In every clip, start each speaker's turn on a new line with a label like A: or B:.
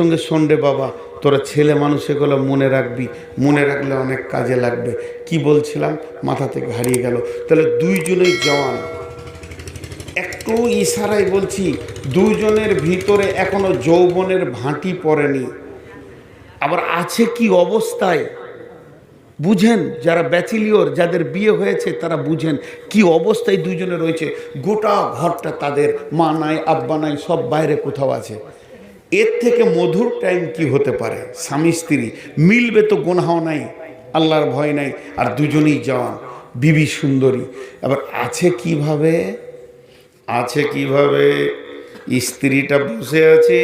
A: সঙ্গে সন্ডে বাবা, তোরা ছেলে মানুষ এগুলো মনে রাখবি, মনে রাখলে অনেক কাজে লাগবে। কি বলছিলাম? মাথা থেকে হারিয়ে গেল। তাহলে দুইজনেই জওয়ান। একটু ইশারায় বলছি, দুইজনের ভিতরে এখনও যৌবনের ভাঁটি পড়েনি। আবার আছে কি অবস্থায়? বুঝেন, যারা ব্যাচিলিওর যাদের বিয়ে হয়েছে, তারা বুঝেন কি অবস্থায় দুইজনে রয়েছে। গোটা ঘরটা তাদের, মা নাই, আব্বা নাই, সব বাইরে কোথাও আছে। এর থেকে মধুর টাইম কি হতে পারে? স্বামী, স্ত্রী, মিলবে তো গোনাও নাই, আল্লাহর ভয় নাই, আর দুজনেই জওয়ান, বিবি সুন্দরী। আবার আছে কীভাবে? আছে কীভাবে? স্ত্রীটা বসে আছে,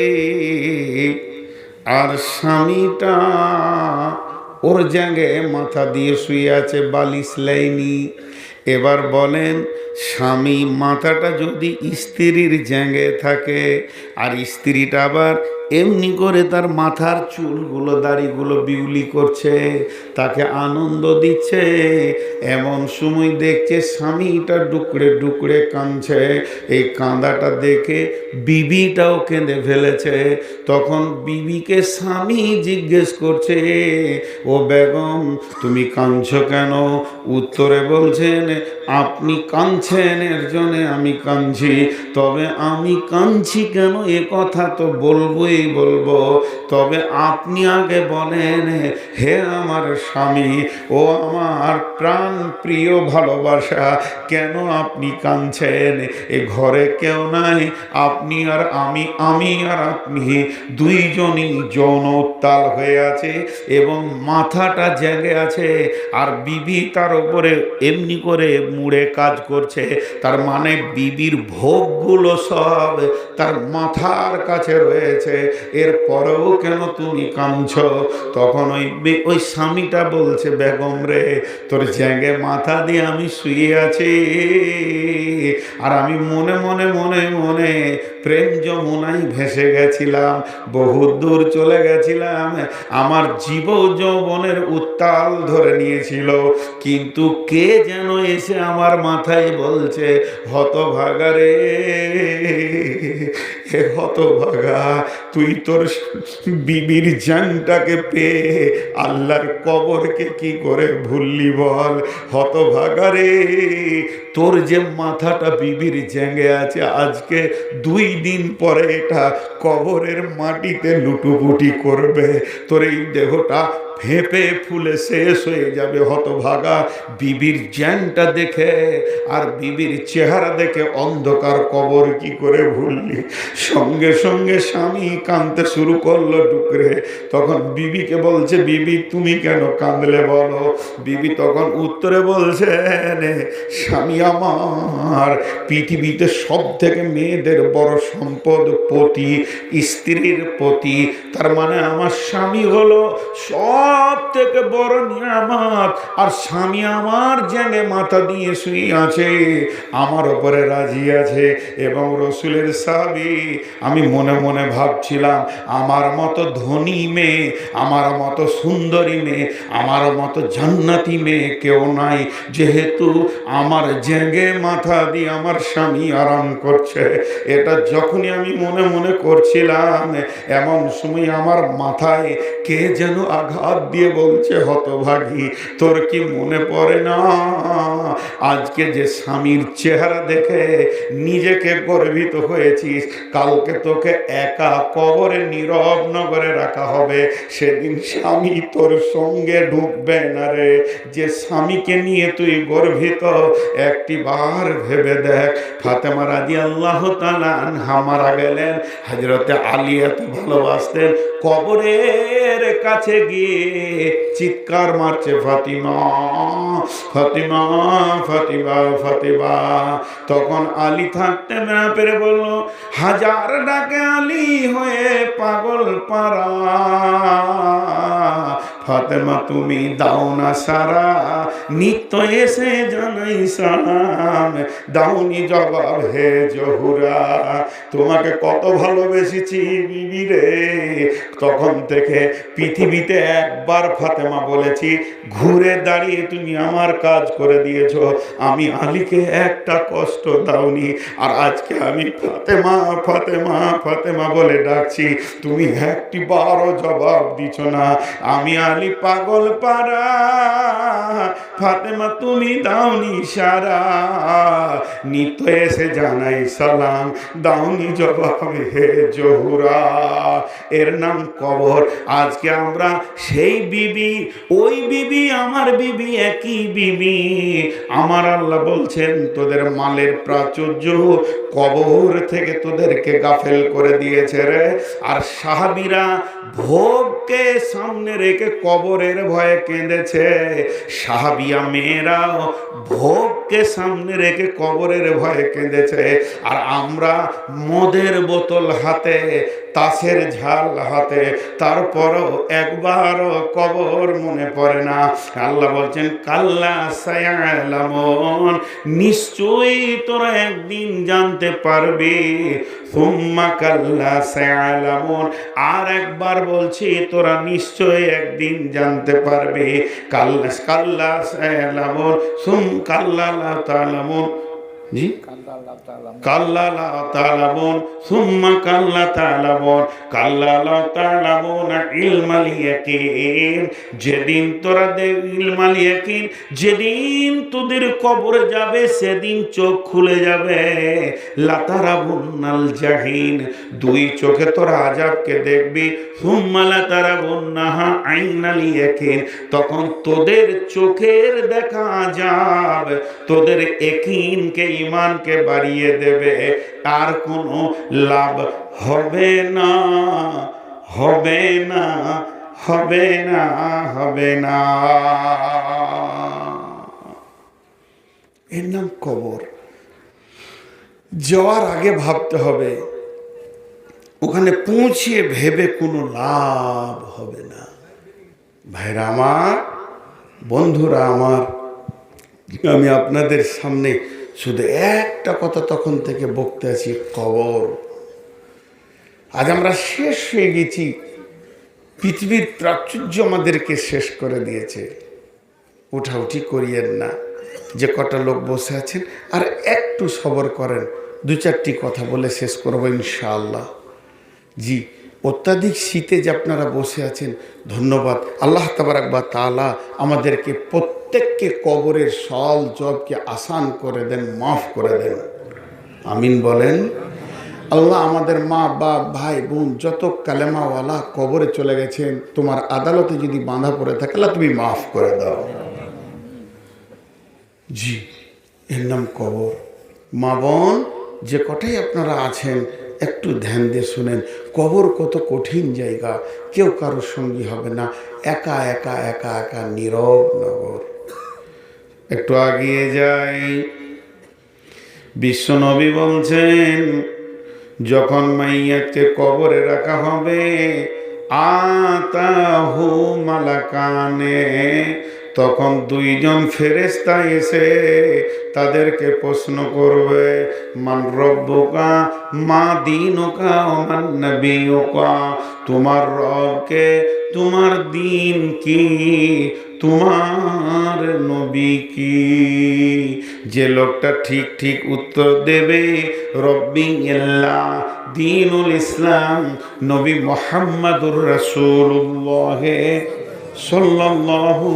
A: আর স্বামীটা ওর জায়গায় মাথা দিয়ে শুয়ে আছে, বালিশ লাইনি। এবার বলেন স্বামী মাথাটা যদি স্ত্রীর জ্যাঙ্গে থাকে আর স্ত্রীটা আবার এমনি করে তার মাথার চুলগুলো, দাড়িগুলো বিউলি করছে, তাকে আনন্দ দিচ্ছে। এমন সময় দেখছে স্বামীটা ডুকরে ডুকরে কাঁদছে। এই কাঁদাটা দেখে বিবিটাও কেঁদে ফেলেছে। তখন বিবিকে স্বামী জিজ্ঞেস করছে, ও বেগম, তুমি কাঁদছ কেন? উত্তরে বলছেন, আপনি কাঁদছেন, এর জন্যে আমি কাঁদছি। তবে আমি কাঁদছি কেন? এ কথা তো বলবোই বলব, তবে আপনি আগে বলেন, হে আমার স্বামী, ও আমার প্রাণ প্রিয় ভালোবাসা, কেন আপনি কাঁদছেন? এ ঘরে কেউ নাই, আপনি আর আমি আমি আর আপনি, দুইজনই যৌন উত্তাল হয়ে আছে এবং মাথাটা জেগে আছে, আর বিবি তার উপরে এমনি করে মুড়ে কাজ করছে, তার মানে বিবির ভোগগুলো সব তার মাথার কাছে রয়েছে। এর পরেও কেন তুমি কামছ তখন ওই ওই স্বামীটা বলছে, বেগম রে, তোর জ্যাঙ্গে মাথা দিয়ে আমি শুয়ে আছি। আর আমি মনে মনে মনে মনে প্রেম যমুনাই ভেসে গেছিলাম বহু দূর চলে গেছিলাম। আমার জীব যৌবনের উত্তাল ধরে নিয়েছিল। কিন্তু কে যেন এসে আমার মাথায় বলছে, হতভাগা রে হে হতভাগা, তুই তোর বিবির জানটাকে পেয়ে আল্লাহর কবরকে কি করে ভুললি বল? হতভাগা রে, তোর যে মাথাটা বিবির জ্যাঙ্গে আছে, আজকে দুই দিন পরে এটা কবরের মাটিতে লুটুপুটি করবে। তোর এই দেহটা ফেঁপে ফুলে শেষ হয়ে যাবে হতভাগা। বিবির জ্যানটা দেখে আর বিবির চেহারা দেখে অন্ধকার কবর কি করে ভুললি? সঙ্গে সঙ্গে স্বামী কাঁদতে শুরু করল ডুকরে। তখন বিবিকে বলছে, বিবি, তুমি কেন কাঁদলে বলো? বিবি তখন উত্তরে বলছেন স্বামী আমার, পৃথিবীতে সব থেকে মেয়েদের বড় সম্পদ পতি, স্ত্রীর পতি, তার মানে আমার স্বামী হলো সব থেকে বড় নিয়ামত। আর স্বামী আমার জেনে মাথা দিয়ে শুয়ে আছে, আমার ওপরে রাজি আছে এবং রসুলের সাবি আমি মনে মনে ভাবছিলাম, আমার মতো ধনী মেয়ে, আমার মতো সুন্দরী মেয়ে, আমার মতো জান্নাতি মেয়ে কেউ নাই। যেহেতু আমার জেগে মাথা দিয়ে আমার স্বামী আরাম করছে, এটা যখনই আমি মনে মনে করছিলাম, এমন সময় আমার মাথায় কে যেন আঘাত দিয়ে বলছে, হতভাগী, তোর কি মনে পড়ে না? আজকে যে স্বামীর চেহারা দেখে নিজেকে গর্বিত হয়েছিস, কালকে তোকে একা কবরে নীরব নগরে রাখা হবে। সেদিন স্বামী তোর সঙ্গে ঢুকবে না রে। যে স্বামীকে নিয়ে তুই গর্বিত, একটি বার ভেবে দেখ। ফাতেমা রাজি আল্লাহ আনহা মারা গেলেন। হজরতে আলী এত ভালোবাসতেন। কবরের কাছে গিয়ে চিৎকার মারছে, ফাতিমা ফাতিমা ফাতিমা ফাতিমা। তখন আলী থাকতে না পেরে বলল, হাজার ডাকে আলী হয়ে পাগল পারা ফাতেমা, তুমি দাও না সারা। নিত্য এসে জানাই সালাম। দাউনি জবাব, হে জহুরা, তোমাকে কত ভালোবেসেছি বিবি রে। তখন থেকে পৃথিবীতে একবার ফাতেমা বলেছি, ঘুরে দাঁড়িয়ে তুমি আমার কাজ করে দিয়েছ। আমি আলীকে একটা কষ্ট দাওনি। আর আজকে আমি ফাতেমা ফাতেমা ফাতেমা বলে ডাকছি। তুমি একটি বারো জবাব দিছ না। আমি আলী পাগল পারা ফাতেমা, তুমি দাওনি সারা নিত এসে জানাই সালাম, দাওনি জবাবে হে জহুরা। এর নাম কবর। আজকে আমরা সেই বিবি, ওই বিবি, আমার বিবি, একই বিবি। আমার আল্লাহ বলছেন, তোদের মালের প্রাচুর্য কবর থেকে তোদেরকে গাফেল করে দিয়েছে রে। আর সাহাবিরা ভোগকে সামনে রেখে কবরের ভয়ে কেঁদেছে। সাহাবিয়া মেয়েরাও ভোগকে সামনে রেখে কবরের ভয়ে কেঁদেছে। আর আমরা মদের বোতল হাতে তাসের ঝাল হাতে, তারপরও একবারও কবর মনে পড়ে না। আল্লাহ বলছেন, কাল্লা সায়ালামন, নিশ্চয়ই তোরা একদিন জানতে পারবি। সুম্মা কাল্লা সায়ালামন, আর একবার বলছি, তোরা নিশ্চয়ই একদিন জানতে পারবি। কাল্লা কাল্লা সায়ালামন সুম কাল্লা তালামন জি? কাল্লা লা তালামুন, সুম্মা কাল্লা তালামুন। কাল্লা লা তালামুন ইলমাল যেদিন তোরা ইয়াকিন, যেদিন তোদের কবরে যাবে, সেদিন চোখ খুলে যাবে। লাতারাবুন্নাল জাহিন। দুই চোখে তোরা আজাবকে দেখবি। সুম্মা তখন তোদের চোখের দেখা আজাব তোদের একিনকে ইমানকে বাড়িয়ে দেবে আর কোনো লাভ হবে না হবে না হবে না হবে না। এর নাম কবর। যাওয়ার আগে ভাবতে হবে, ওখানে পৌঁছিয়ে ভেবে কোনো লাভ হবে না। ভাইরা আমার, বন্ধুরা আমার, আমি আপনাদের সামনে শুধু একটা কথা তখন থেকে বকতে আছি, কবর। আজ আমরা শেষ হয়ে গেছি। পৃথিবীর প্রাচুর্য আমাদেরকে শেষ করে দিয়েছে। উঠাউঠি করিয়েন না। যে কটা লোক বসে আছেন, আর একটু সবর করেন। দু চারটি কথা বলে শেষ করব ইনশাআল্লাহ। জি অত্যাধিক শীতে যে আপনারা বসে আছেন, ধন্যবাদ। আল্লাহ তাবারাকবা তালা আমাদেরকে প্রত্যেককে কবরের সল জবকে আসান করে দেন, মাফ করে দেন। আমিন বলেন, আল্লাহ আমাদের মা, বাপ, ভাই, বোন, যত কালেমাওয়ালা কবরে চলে গেছেন, তোমার আদালতে যদি বাঁধা পড়ে থাকে, আল্লাহ তুমি মাফ করে দাও। জি, এর নাম কবর। মা বোন, যে কটাই আপনারা আছেন একটু ধ্যান দিয়ে শুনেন, কবর কত কঠিন জায়গা, কেউ কারোর সঙ্গী হবে না, একা একা একা একা, নীরব নগর। একটু আগিয়ে যাই। বিশ্বনবী বলছেন, যখন মাইয়াকে কবরে রাখা হবে, আতাহু মালাকানে তখন দুইজন ফেরেস্তা এসে তাদেরকে প্রশ্ন করবে, মান রব্বকা, মা দিনকা মান নবীকা তোমার রবকে তোমার দিন কি? তোমার নবী কি? যে লোকটা ঠিক ঠিক উত্তর দেবে, রব্বি আল্লাহ, দিনুল ইসলাম, নবী মোহাম্মদুর রসুল্লাহ সাল্লাল্লাহু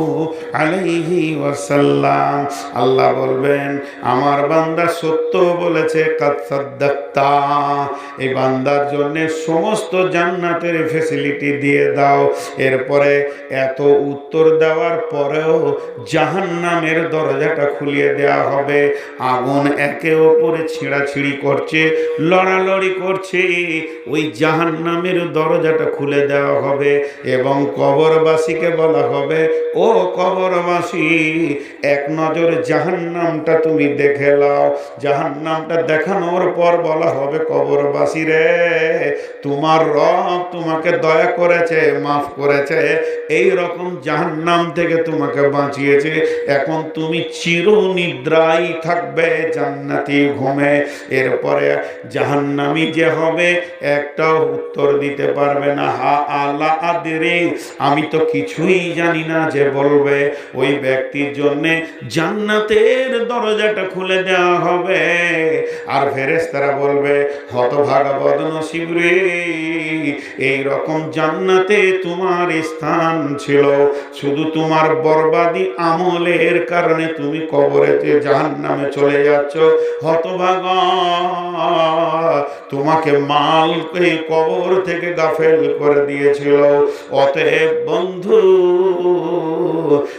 A: আলাইহি ওয়াসাল্লাম। আল্লাহ বলবেন, আমার বান্দা সত্য বলেছে, কাদ সাদ্দাক্তা এই বান্দার জন্য সমস্ত জান্নাতের ফেসিলিটি দিয়ে দাও। এরপরে এত উত্তর দেওয়ার পরেও জাহান্নামের দরজাটা খুলিয়ে দেওয়া হবে। আগুন একে অপরে ছিঁড়াছিঁড়ি করছে, লড়ালড়ি করছে। ওই জাহান্নামের দরজাটা খুলে দেওয়া হবে এবং কবরবাসীকে বলা হবে, ও কবরবাসী, এক নজর জাহান্নামটা তুমি দেখে লাও জাহান্নামটা দেখানোর পর বলা হবে, কবরবাসী রে, তোমার রব তোমাকে দয়া করেছে, মাফ করেছে। এই রকম জাহান্নাম থেকে তোমাকে বাঁচিয়েছে। এখন তুমি চির নিদ্রাই থাকবে, জান্নাতি ঘুমে। এরপরে জাহান্নামি যে হবে একটা উত্তর দিতে পারবে না, হা আল্লাহ আদিরে, আমি তো কিছুই জানি না যে বলবে। ওই ব্যক্তির জন্য জান্নাতের দরজাটা খুলে দেওয়া হবে। আর ফেরেশতারা বলবে, হতভাগা বদনসিব রে। এই রকম জান্নাতে তোমার স্থান ছিল। শুধু তোমার বরবাদি আমলের কারণে তুমি কবরেতে জাহান্নামে চলে যাচ্ছ। হতভাগা, তোমাকে মাল কবর থেকে গাফেল করে দিয়েছিল। অতএব বন্ধু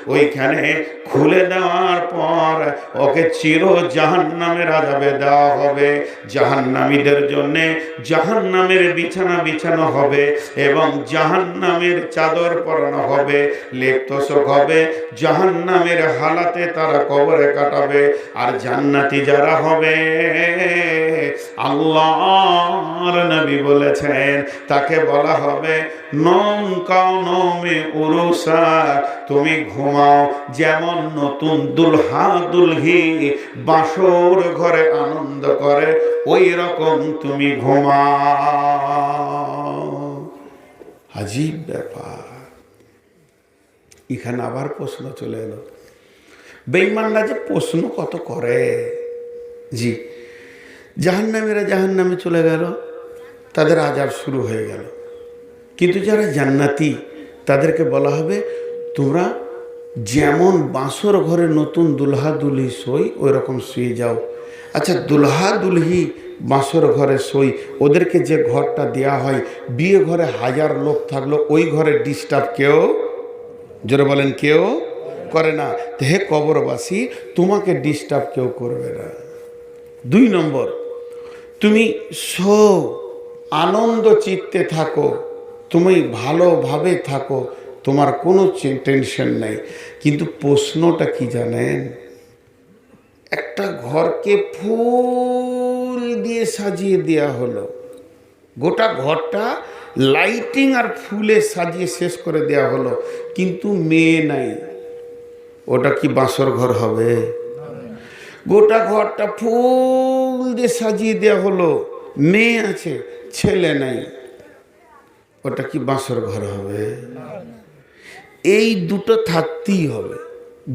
A: ওইখানে খুলে দেওয়ার পর ওকে চির জাহান্নামের আজাবে দেওয়া হবে। জাহান্নামীদের জন্য জাহান্নামের বিছানা বিছানো হবে এবং জাহান্নামের চাদর পরানো হবে লেপ্তশোক হবে, জাহান্নামের হালাতে তারা কবরে কাটাবে, আর জান্নাতি যারা হবে আল্লাহর নবী বলেছেন, তাকে বলা হবে নম কাউনমে উরুসা। তুমি ঘুমাও যেমন নতুন দুলহা দুলহি বাসর ঘরে আনন্দ করে, ওই রকম তুমি ঘুমাও। আজীব ব্যাপার। এখানে আবার প্রশ্ন চলে এলো। বেইমানরা যে প্রশ্ন কত করে? জি। জাহান্নামীরা জাহান্নামে চলে গেল, তাদের আজাব শুরু হয়ে গেল। কিন্তু যারা জান্নাতি, তাদেরকে বলা হবে, তোমরা যেমন বাঁশর ঘরে নতুন দুলহা দুলহি সই ওই রকম শুয়ে যাও। আচ্ছা দুলহা দুলহি বাঁশর ঘরে সই, ওদেরকে যে ঘরটা দেয়া হয়, বিয়ে ঘরে হাজার লোক থাকল, ওই ঘরে ডিস্টার্ব কেউ? জোরে বলেন, কেউ করে না। হে কবরবাসী, তোমাকে ডিস্টার্ব কেউ করবে না। দুই নম্বর তুমি সো আনন্দ চিত্তে থাকো, তুমি ভালোভাবে থাকো, তোমার কোনো টেনশন নেই। কিন্তু প্রশ্নটা কি জানেন? একটা ঘরকে ফুল দিয়ে সাজিয়ে দেওয়া হলো। গোটা ঘরটা লাইটিং আর ফুলে সাজিয়ে শেষ করে দেওয়া হলো। কিন্তু মেয়ে নাই। ওটা কি বাঁশর ঘর হবে? গোটা ঘরটা ফুল দিয়ে সাজিয়ে দেওয়া হলো। মেয়ে আছে, ছেলে নাই। ওটা কি বাঁশর ঘর হবে? এই দুটো থাকতেই হবে।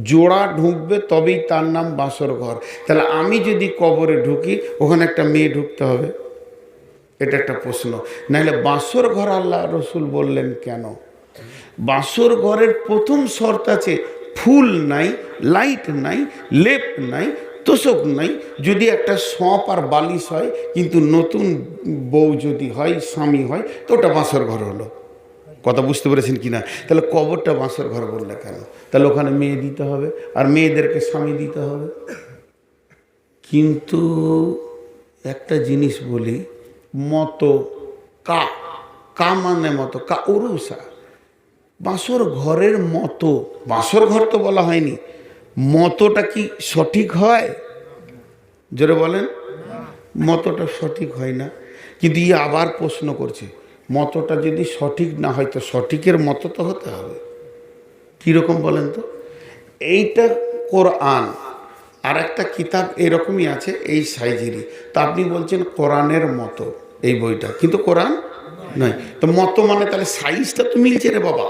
A: জোড়া ঢুকবে তবেই তার নাম বাঁশর ঘর। তাহলে আমি যদি কবরে ঢুকি, ওখানে একটা মেয়ে ঢুকতে হবে? এটা একটা প্রশ্ন। নাহলে বাঁশর ঘর আল্লাহ রসুল বললেন কেন? বাঁশর ঘরের প্রথম শর্ত আছে, ফুল নাই, লাইট নাই, লেপ নাই তোষক নাই, যদি একটা সঁপ আর বালিশ হয়, কিন্তু নতুন বউ যদি হয়, স্বামী হয়, তো ওটা বাঁশর ঘর হলো। কথা বুঝতে পেরেছেন কি না তাহলে কবরটা বাঁশর ঘর বললে কেন? তাহলে ওখানে মেয়ে দিতে হবে, আর মেয়েদেরকে স্বামী দিতে হবে। কিন্তু একটা জিনিস বলি, মতো কা কা মানে মতো, কা উরুসা। বাঁশর ঘরের মতো, বাঁশর ঘর তো বলা হয়নি। মতোটা কি সঠিক হয়? জোরে বলেন। মতোটা সঠিক হয় না। কিন্তু ই আবার প্রশ্ন করছে, মতোটা যদি সঠিক না হয়, তো সঠিকের মতো তো হতে হবে। কীরকম বলেন তো? এইটা কোরআন আর একটা কিতাব এরকমই আছে, এই সাইজেরই তা আপনি বলছেন কোরআনের মতো এই বইটা, কিন্তু কোরআন নয়। তো মতো মানে তাহলে সাইজটা তো মিলছে রে বাবা।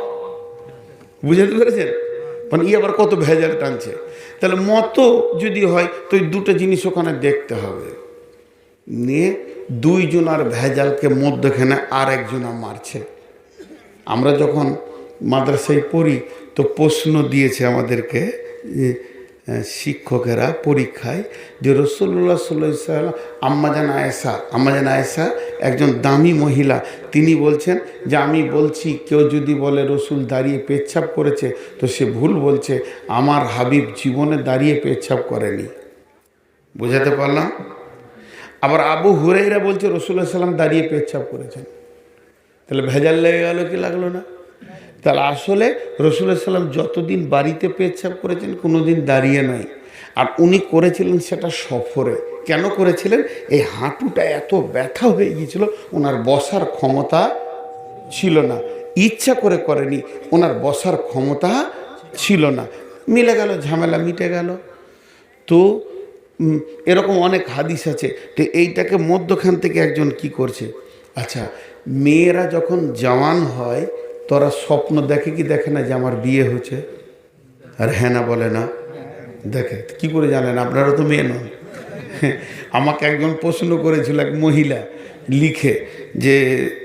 A: বুঝতে পেরেছেন? মানে ই আবার কত ভেজাল টানছে। তাহলে মতো যদি হয়, তো দুটো জিনিস ওখানে দেখতে হবে। নিয়ে দুইজনার ভেজালকে মধ্যখানে আর একজনা মারছে। আমরা যখন মাদ্রাসায় পড়ি, তো প্রশ্ন দিয়েছে আমাদেরকে শিক্ষকেরা পরীক্ষায় যে রসল্লা সাল্লাম আম্মাজান আয়েসা আম্মাজান আয়েসা একজন দামি মহিলা, তিনি বলছেন যে আমি বলছি, কেউ যদি বলে রসুল দাঁড়িয়ে পেচ্ছাপ করেছে, তো সে ভুল বলছে, আমার হাবিব জীবনে দাঁড়িয়ে পেচ্ছাপ করেনি। বোঝাতে পারলাম? আবার আবু হুরাইরা বলছে রসুল্লাহ সাল্লাম দাঁড়িয়ে পেচ্ছাপ করেছেন। তাহলে ভেজাল লেগে গেল কি লাগল না? তাহলে আসলে রসুল্লাহ সাল্লাম যতদিন বাড়িতে পেচ্ছাপ করেছেন কোনো দিন দাঁড়িয়ে নাই। আর উনি করেছিলেন সেটা সফরে। কেন করেছিলেন? এই হাঁটুটা এত ব্যথা হয়ে গিয়েছিল, ওনার বসার ক্ষমতা ছিল না। ইচ্ছা করে করেনি, ওনার বসার ক্ষমতা ছিল না। মিলে গেল, ঝামেলা মিটে গেল। তো এরকম অনেক হাদিস আছে। তো এইটাকে মধ্যখান থেকে একজন কি করছে? আচ্ছা মেয়েরা যখন জওয়ান হয় তোরা স্বপ্ন দেখে কি দেখে না যে আমার বিয়ে হচ্ছে আর হ্যাঁ না বলে না। দেখে, কি করে জানেন? আপনারা তো মেয়ে নন। আমাকে একজন প্রশ্ন করেছিল এক মহিলা লিখে যে,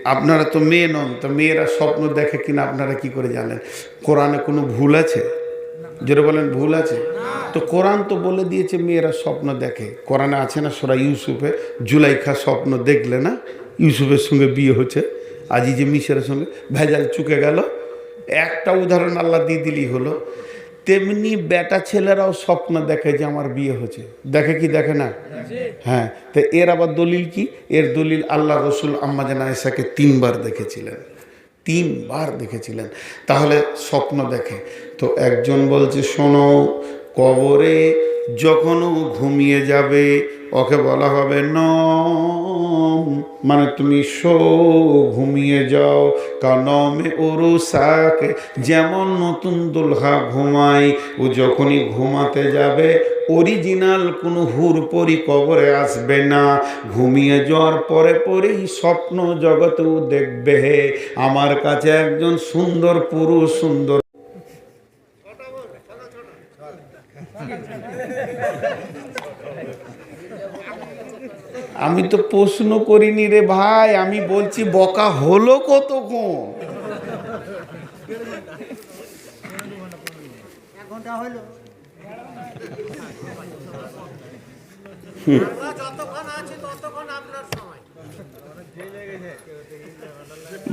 A: আপনারা তো মেয়ে নন, তো মেয়েরা স্বপ্ন দেখে কিনা আপনারা কি করে জানেন? কোরআনে কোনো ভুল আছে? যেটা বলেন, ভুল আছে? তো কোরআন তো বলে দিয়েছে মেয়েরা স্বপ্ন দেখে। কোরআনে আছে না সোরা ইউসুফে জুলাইখা স্বপ্ন দেখলে না ইউসুফের সঙ্গে বিয়ে হচ্ছে আজি যে মিশরের সঙ্গে ভেজাল চুকে গেল। একটা উদাহরণ আল্লাহ দিয়ে দিলেই হলো। তেমনি বেটা ছেলেরাও স্বপ্ন দেখে যে আমার বিয়ে হচ্ছে দেখে কি দেখে না? হ্যাঁ তো এর আবার দলিল কি? এর দলিল আল্লাহ রসুল আম্মা জানা এসাকে তিনবার দেখেছিলেন। তিনবার দেখেছিলেন। তাহলে স্বপ্ন দেখে। তো একজন বলছে, শোনো, কবরে যখনও ঘুমিয়ে যাবে ওকে বলা হবে ন মানে তুমি শো ঘুমিয়ে যাও কানমে ওরু সাকে যেমন নতুন দুলহা ঘুমায়, ও যখনই ঘুমাতে যাবে অরিজিনাল কোনো হুরপরি কবরে আসবে না। ঘুমিয়ে যাওয়ার পরে পরেই স্বপ্ন জগতেও দেখবে হে, আমার কাছে একজন সুন্দর পুরুষ, সুন্দর আমি তো প্রশ্ন করিনি রে ভাই আমি বলছি বকা হলো কতক্ষণ?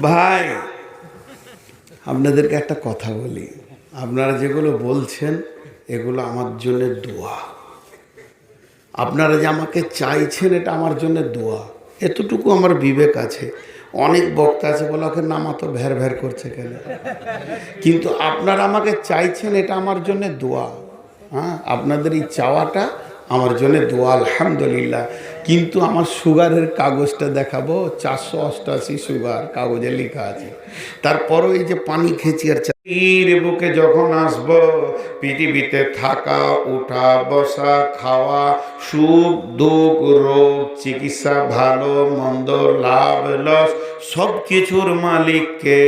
A: ভাই আপনাদেরকে একটা কথা বলি। আপনারা যেগুলো বলছেন এগুলো আমার জন্য দোয়া। আপনারা যে আমাকে চাইছেন, এটা আমার জন্য দোয়া। এতটুকু আমার বিবেক আছে। অনেক বক্তা আছে, বলে ওকে নামা তো ভ্যার ভ্যার করছে কেন? কিন্তু আপনারা আমাকে চাইছেন, এটা আমার জন্য দোয়া। হ্যাঁ আপনাদের এই চাওয়াটা আমার জন্য দোয়া, আলহামদুলিল্লাহ। কিন্তু আমার সুগারের কাগজটা দেখাবো, চারশো অষ্টাশি সুগার কাগজে লেখা আছে। তারপরও এই যে পানি খেয়েছি আর চাকরির বুকে যখন আসব, পৃথিবীতে থাকা, উঠা, বসা, খাওয়া, সুখ, দুঃখ, রোগ, চিকিৎসা, ভালো, মন্দ, লাভ, লস সব কিছুর মালিককে।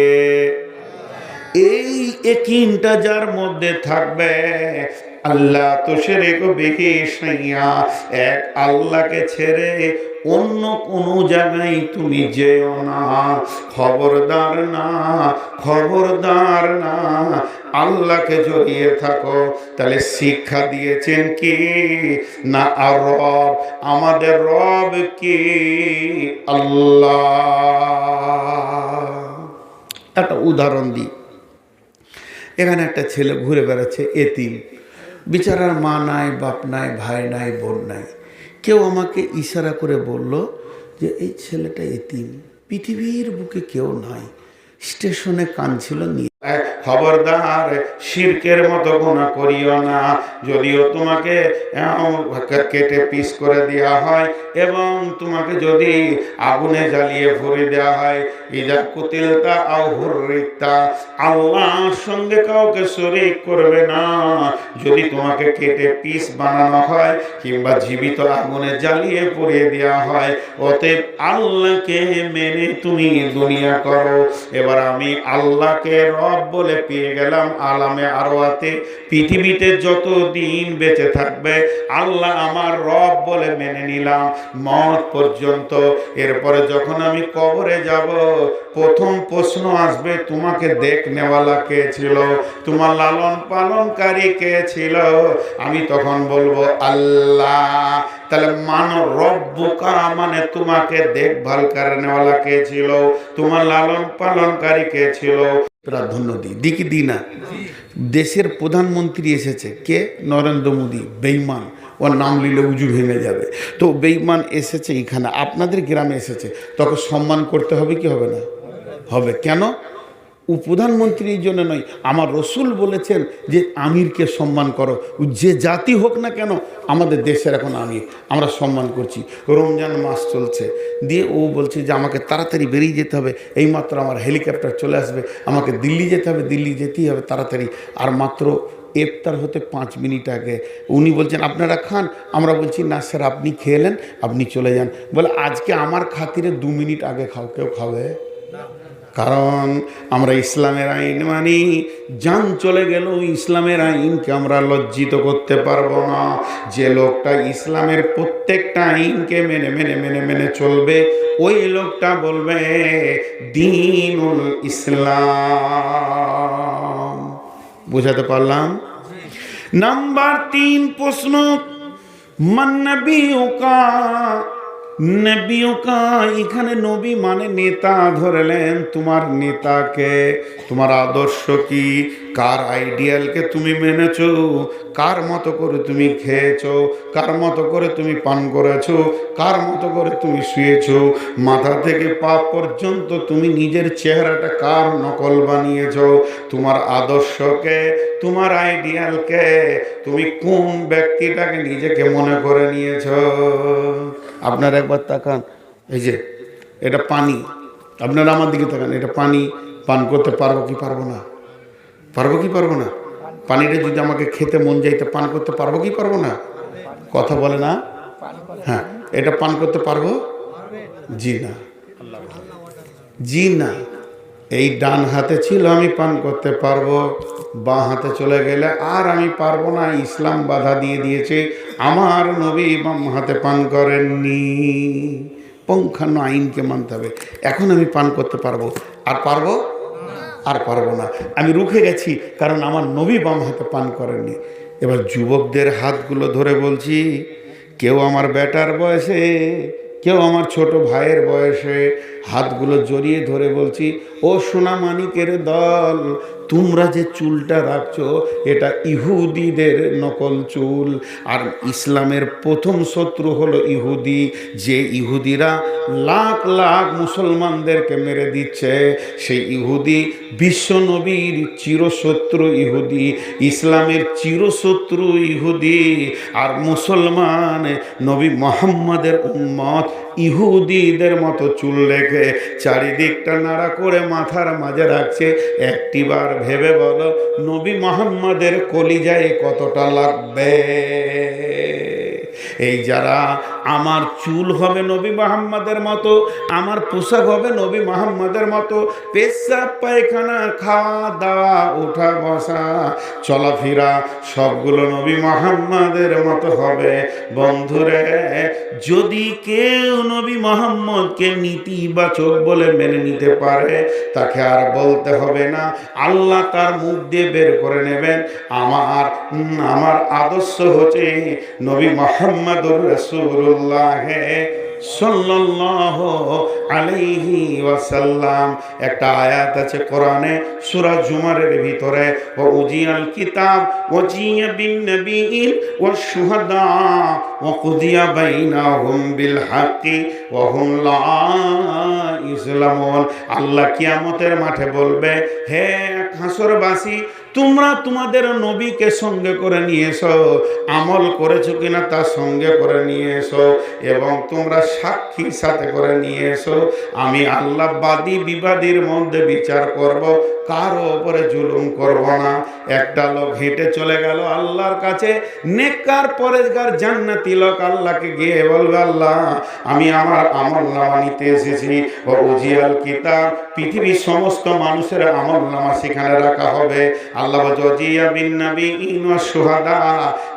A: এই একিনটা যার মধ্যে থাকবে, আল্লাহ তো সেরে সাইয়া? এক আল্লাহকে ছেড়ে অন্য কোনো জায়গায় তুমি যেও না। খবরদার না খবরদার না। আল্লাহকে জড়িয়ে থাকো। তাহলে শিক্ষা দিয়েছেন কি? না, আর রব? আমাদের রব কি? আল্লাহ। একটা উদাহরণ দিই। এখানে একটা ছেলে ঘুরে বেড়াচ্ছে এতিম। বিচারার মা নাই, বাপ নাই, ভাই নাই, বোন নাই। কেউ আমাকে ইশারা করে বলল যে, এই ছেলেটা এতিম। পৃথিবীর বুকে কেউ নাই। স্টেশনে কাঁদছিল নিয়ে খবরদার শিরকের মতো গুণা করিও না। যদিও তোমাকে কেটে পিস করে দেওয়া হয় এবং তোমাকে যদি আগুনে জ্বালিয়ে ভরে দেওয়া হয় ইজা কুতিলতা আও হুররিতা আল্লাহর সঙ্গে কাউকে শরীক করবে না। যদি তোমাকে কেটে পিস বানানো হয় কিংবা জীবিত আগুনে জ্বালিয়ে পুড়িয়ে দেওয়া হয়, অতএব আল্লাহকে মেনে তুমি দুনিয়া করো। এবার আমি আল্লাহকে রব বলে পেয়ে গেলাম আলামে আরোয়াতে পৃথিবীতে যত দিন বেঁচে থাকবে, আল্লাহ আমার রব বলে মেনে নিলাম। মত পর্যন্ত। এরপরে যখন আমি কবরে যাব, প্রথম প্রশ্ন আসবে, তোমাকে দেখ নেওয়ালা কে ছিল? তোমার লালন পালনকারী কে ছিল? আমি তখন বলব, আল্লাহ। তাহলে মান, রব্বুকা মানে তোমাকে দেখভাল করে নেওয়ালা কে ছিল? তোমার লালন পালনকারী কে ছিল? প্রাধান্য দিই। দিই দিই না? দেশের প্রধানমন্ত্রী এসেছে। কে? নরেন্দ্র মোদী, বেইমান। ওর নাম নিলে উজু ভেঙে যাবে। তো বেইমান এসেছে এখানে। আপনাদের গ্রামে এসেছে। তখন সম্মান করতে হবে কি হবে না? হবে। কেন? প্রধানমন্ত্রীর জন্য নয়, আমার রসুল বলেছেন যে আমিরকে সম্মান করো। যে জাতি হোক না কেন, আমাদের দেশের এখন আমির, আমরা সম্মান করছি। রমজান মাস চলছে। দিয়ে ও বলছে যে আমাকে তাড়াতাড়ি বেরিয়ে যেতে হবে। এইমাত্র আমার হেলিকপ্টার চলে আসবে। আমাকে দিল্লি যেতে হবে, দিল্লি যেতেই হবে তাড়াতাড়ি। আর মাত্র ইফতার হতে পাঁচ মিনিট আগে উনি বলছেন, আপনারা খান। আমরা বলছি, না স্যার, আপনি খেলেন আপনি চলে যান। বলে, আজকে আমার খাতিরে দু মিনিট আগে খাও, কেউ খাবে? কারণ আমরা ইসলামের আইন মানি। যান চলে গেল, ইসলামের আইনকে আমরা লজ্জিত করতে পারব না। যে লোকটা ইসলামের প্রত্যেকটা আইনকে মেনে মেনে মেনে মেনে চলবে, ওই লোকটা বলবে, দিনুল ইসলাম। বুঝাতে পারলাম? নাম্বার তিন প্রশ্ন মান্নবীয় কা এখানে নবী মানে নেতা, ধরলেন তোমার নেতাকে। তোমার আদর্শ কি? কার আইডিয়ালকে তুমি মেনেছো? কার মতো করে তুমি খেয়েছো? কার মতো করে তুমি পান করেছ? কার মতো করে তুমি শুয়েছো? মাথা থেকে পা পর্যন্ত তুমি নিজের চেহারাটা কার নকল বানিয়েছো? তোমার আদর্শকে, তোমার আইডিয়ালকে তুমি কোন ব্যক্তিটাকে নিজেকে মনে করে নিয়েছো? আপনার একবার তাকান। এই যে এটা পানি। আপনারা আমার দিকে তাকান। এটা পানি। পান করতে পারব কি পারব না? পারব কি পারব না? পানিটা যদি আমাকে খেতে মন যাইতে পান করতে পারব কি পারব না? কথা বলে না? হ্যাঁ এটা পান করতে পারব? জি না। জি না। এই ডান হাতে ছিল, আমি পান করতে পারব। বাঁ হাতে চলে গেলে আর আমি পারব না। ইসলাম বাধা দিয়ে দিয়েছে। আমার নবী বাম হাতে পান করেননি। পঙ্খান্ন আইনকে মানতে হবে। এখন আমি পান করতে পারব। আর পারব? আর পারব না। আমি রুখে গেছি, কারণ আমার নবী বাম হাতে পান করেননি। এবার যুবকদের হাতগুলো ধরে বলছি, কেউ আমার বেটার বয়সে, কেউ আমার ছোট ভাইয়ের বয়সে, হাতগুলো জড়িয়ে ধরে বলছি ও সোনা মানিকের দল, তোমরা যে চুলটা রাখছো, এটা ইহুদিদের নকল চুল। আর ইসলামের প্রথম শত্রু হলো ইহুদি, যে ইহুদিরা লাখ লাখ মুসলমানদেরকে মেরে দিচ্ছে। সেই ইহুদি বিশ্ব নবীর চিরশত্রু ইহুদি, ইসলামের চিরশত্রু ইহুদি। আর মুসলমান নবী মোহাম্মদের উম্মত ইহুদিদের মতো চুল রেখে চারিদিকটা নাড়া করে মাথার মাঝে রাখছে। একটিবার ভেবে বলো, নবী মোহাম্মদের কলিজায় কতটা লাগবে? এই যারা আমার চুল হবে নবী মোহাম্মদের মতো, আমার পোশাক হবে নবী মোহাম্মদের মতো, পেশাব, পায়খানা খাওয়া দাওয়া ওঠা বসা চলাফেরা, সবগুলো নবী মোহাম্মদের মতো হবে। বন্ধুরে, যদি কেউ নবী মোহাম্মদকে নীতিবাচক বলে মেনে নিতে পারে, তাকে আর বলতে হবে না, আল্লাহ তার মুখ দিয়ে বের করে নেবেন। আমার আমার আদর্শ হচ্ছে নবী মোহাম্মদুর রসুল্লাহ সাল্লাল্লাহু আলাইহি ওয়াসাল্লাম। একটা আয়াত আছে কোরআনে, সূরা জুমারের ভিতরে ও উজিয়াল কিতাব ওজিয়া বিন নবিয়িন ওয়া শুহাদা ওয়া কুদিয়া বাইনাহুম বিল হাক্কি ওয়া হুম লা ইসলামুন আল্লাহ কিয়ামতের মাঠে বলবে, হে হাসরবাসী তোমরা তোমাদের নবীকে সঙ্গে করে নিয়ে এসো, আমল করেছ কিনা তার সঙ্গে করে নিয়ে এসো, এবং তোমরা সাক্ষীর সাথে করে নিয়ে এসো। আমি আল্লাহ বাদী বিবাদীর মধ্যে বিচার করব, কারও ওপরে জুলুম করব না। একটা লোক হেঁটে চলে গেল আল্লাহর কাছে, নেককার পরেজগার জান্নাতি লোক আল্লাহকে গিয়ে বলবে, আল্লাহ, আমি আমার আমল নামা নিতে এসেছি ও উজিয়াল কিতাব। পৃথিবীর সমস্ত মানুষের আমল নামা সেখানে রাখা হবে। আল্লাহ সুহাদা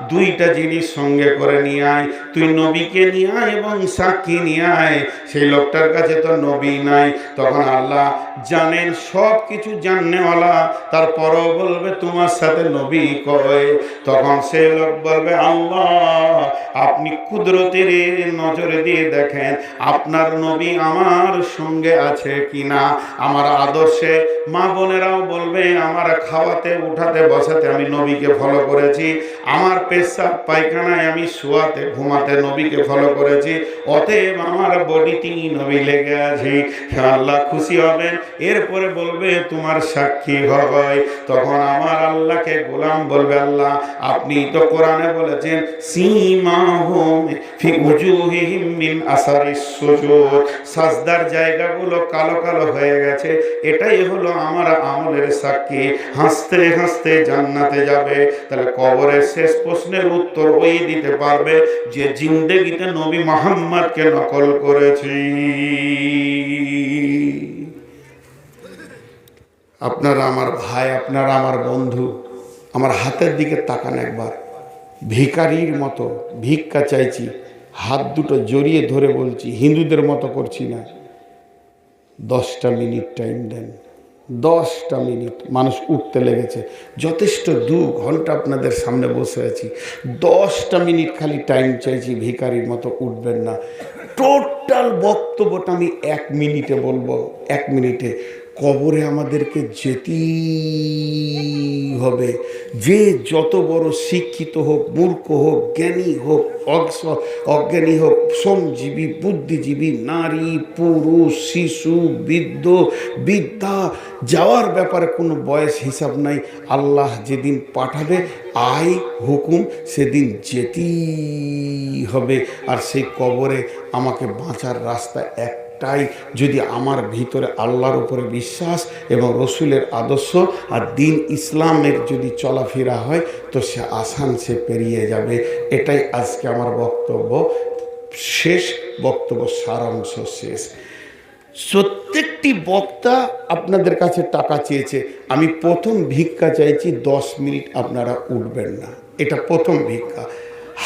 A: দুইটা জিনিস সঙ্গে করে নিয়ে আয়। তুই নবীকে নিয়ে আয় এবং সাক্ষী নিয়ে আয়। সেই লোকটার কাছে তো নবী নাই। তখন আল্লাহ জানেন সব কিছু জাননেওয়ালা। তারপরও বলবে, তোমার সাথে নবী কয়? তখন সে লোক বলবে, আল্লাহ, আপনি কুদরতের নজরে দিয়ে দেখেন, আপনার নবী আমার সঙ্গে আছে কিনা? আমার আদর্শে মা বোনেরাও বলবে, আমার খাওয়াতে উঠাতে, বসাতে আমি নবীকে ফলো করেছি। আমার পেশাব পায়খানায় আমি শোয়াতে, ঘুমাতে নবীকে ফলো করেছি। অতএব আমার বডিটি নবী লেগে আছে। আল্লাহ খুশি হবেন। এরপরে বলবে, তোমার সাক্ষী হয় তখন আমার আল্লাহকে গোলাম বলবে, আল্লাহ, আপনি তো কোরআনে বলেছেন সীমা হোম সাজদার জায়গাগুলো কালো কালো হয়ে গেছে। এটাই হলো আমার আমলের সাক্ষী। হাসতে হাসতে জান্নাতে যাবে। তাহলে কবরের শেষ প্রশ্নের উত্তর ওই দিতে পারবে যে জিন্দেগিতে নবী মোহাম্মদকে নকল করেছি। আপনারা আমার ভাই, আপনারা আমার বন্ধু, আমার হাতের দিকে তাকান একবার। ভিকারির মতো ভিক্ষা চাইছি, হাত দুটো জড়িয়ে ধরে বলছি, হিন্দুদের মতো করছি না। দশটা মিনিট টাইম দেন। দশটা মিনিট মানুষ উঠতে লেগেছে। যথেষ্ট দু ঘণ্টা আপনাদের সামনে বসে আছি। দশটা মিনিট খালি টাইম চাইছি ভিকারির মতো উঠবেন না। টোটাল বক্তব্যটা আমি এক মিনিটে বলব, এক মিনিটে। কবরে আমাদেরকে যেতেই হবে। যে যত বড় শিক্ষিত হোক, মূর্খ হোক, জ্ঞানী হোক, অজ্ঞ- অজ্ঞানী হোক, শ্রমজীবী, বুদ্ধিজীবী, নারী, পুরুষ, শিশু, বৃদ্ধ বিদ্যা যাওয়ার ব্যাপারে কোনো বয়স হিসাব নাই। আল্লাহ যেদিন পাঠাবে আয় হুকুম সেদিন যেতেই হবে। আর সেই কবরে আমাকে বাঁচার রাস্তা এক একটাই যদি আমার ভিতরে আল্লাহর উপরে বিশ্বাস এবং রসুলের আদর্শ আর দিন ইসলামের যদি চলাফেরা হয়, তো সে আসান সে পেরিয়ে যাবে। এটাই আজকে আমার বক্তব্য। শেষ বক্তব্য, সারাংশ শেষ। প্রত্যেকটি বক্তা আপনাদের কাছে টাকা চেয়েছে। আমি প্রথম ভিক্ষা চাইছি, দশ মিনিট আপনারা উঠবেন না। এটা প্রথম ভিক্ষা।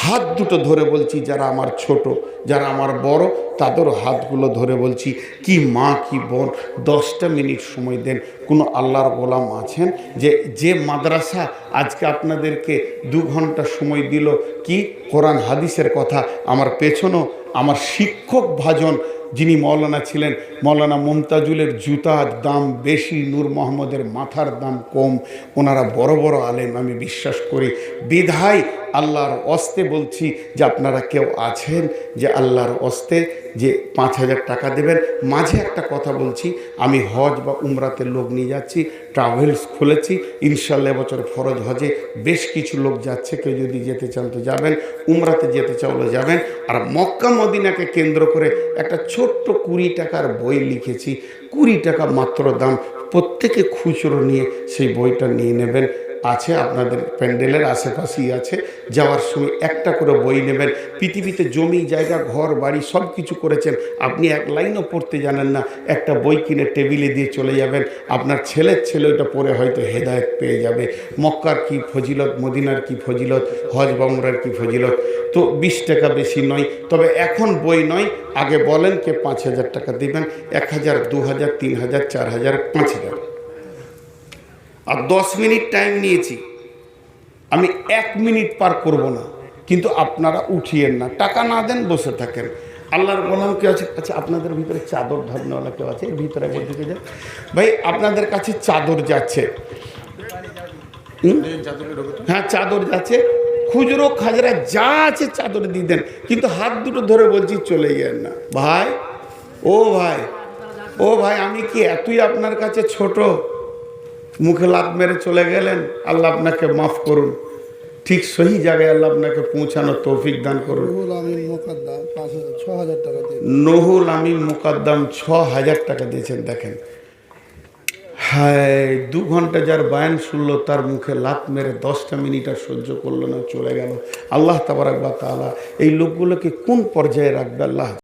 A: হাত দুটো ধরে বলছি, যারা আমার ছোট, যারা আমার বড় তাদেরও হাতগুলো ধরে বলছি, কি মা, কি বোন, দশটা মিনিট সময় দেন। কোনো আল্লাহর গোলাম আছেন? যে যে মাদ্রাসা আজকে আপনাদেরকে দু ঘণ্টা সময় দিল, কি? কোরআন, হাদিসের কথা। আমার পেছনও আমার শিক্ষক ভাজন যিনি মৌলানা ছিলেন, মৌলানা মুমতাজুলের জুতার দাম বেশি, নূর মোহাম্মদের মাথার দাম কম। ওনারা বড় বড় আলেম, আমি বিশ্বাস করি। বিধায় আল্লাহর অস্তে বলছি যে আপনারা কেউ আছেন? যে আল্লাহর অস্তে যে পাঁচ হাজার টাকা দেবেন। মাঝে একটা কথা বলছি, আমি হজ বা উমরাতে লোক নিয়ে যাচ্ছি ট্রাভেলস খুলেছি, ইনশাল্লাহ বছর ফরজ হজে বেশ কিছু লোক যাচ্ছে, কেউ যদি যেতে চান তো যাবেন, উমরাতে যেতে চাইলে যাবেন। আর মক্কা মদিনাকে কেন্দ্র করে একটা ছোট্ট কুড়ি টাকার বই লিখেছি। কুড়ি টাকা মাত্র দাম, প্রত্যেকে খুচরো নিয়ে সেই বইটা নিয়ে নেবেন। আছে, আপনাদের প্যান্ডেলের আশেপাশেই আছে। যাওয়ার সময় একটা করে বই নেবেন। পৃথিবীতে জমি, জায়গা, ঘর, বাড়ি সব কিছু করেছেন। আপনি এক লাইনও পড়তে জানেন না। একটা বই কিনে টেবিলে দিয়ে চলে যাবেন। আপনার ছেলের ছেলে ওইটা পড়ে হয়তো হেদায়ত পেয়ে যাবে। মক্কার কি ফজিলত, মদিনার কি ফজিলত, হজ বামরার কি ফজিলত? তো বিশ টাকা বেশি নয়। তবে এখন বই নয়। আগে বলেন কে পাঁচ হাজার টাকা দিবেন। এক হাজার, দু হাজার, তিন হাজার, চার হাজার, পাঁচ হাজার। আর দশ মিনিট টাইম নিয়েছি। আমি এক মিনিট পার করব না। কিন্তু আপনারা উঠিয়েন না। টাকা না দেন বসে থাকেন। আল্লাহর গোলাম কেউ আছে? আচ্ছা আপনাদের ভিতরে চাদর ধরনেওয়ালা কেউ আছে? এর ভিতরে একবার ঢুকে যান। ভাই, আপনাদের কাছে চাদর যাচ্ছে। হ্যাঁ চাদর যাচ্ছে। খুচরো খাজরা যা আছে চাদর দিয়ে দেন। কিন্তু হাত দুটো ধরে বলছি চলে গেন না। ভাই, ও ভাই ও ভাই, আমি কি এতই আপনার কাছে ছোট? মুখে লাত মেরে চলে গেলেন। আল্লাহ আপনাকে মাফ করুন। ঠিক সহি জায়গায় আল্লাহ আপনাকে পৌঁছানো তৌফিক দান করুন।
B: রুহুল আমিন মোকাদ্দাম পাঁচ হাজার ছ হাজার টাকা দিয়ে।
A: নহুল আমি মুকাদ্দাম ছ হাজার টাকা দিয়েছেন দেখেন। হায় দু ঘণ্টা যার বায়ান শুনলো তার মুখে লাত মেরে দশটা মিনিট আর সহ্য করল না চলে গেল। আল্লাহ তাবারাক বা তাআলা এই লোকগুলোকে কোন পর্যায়ে রাখবে আল্লাহ?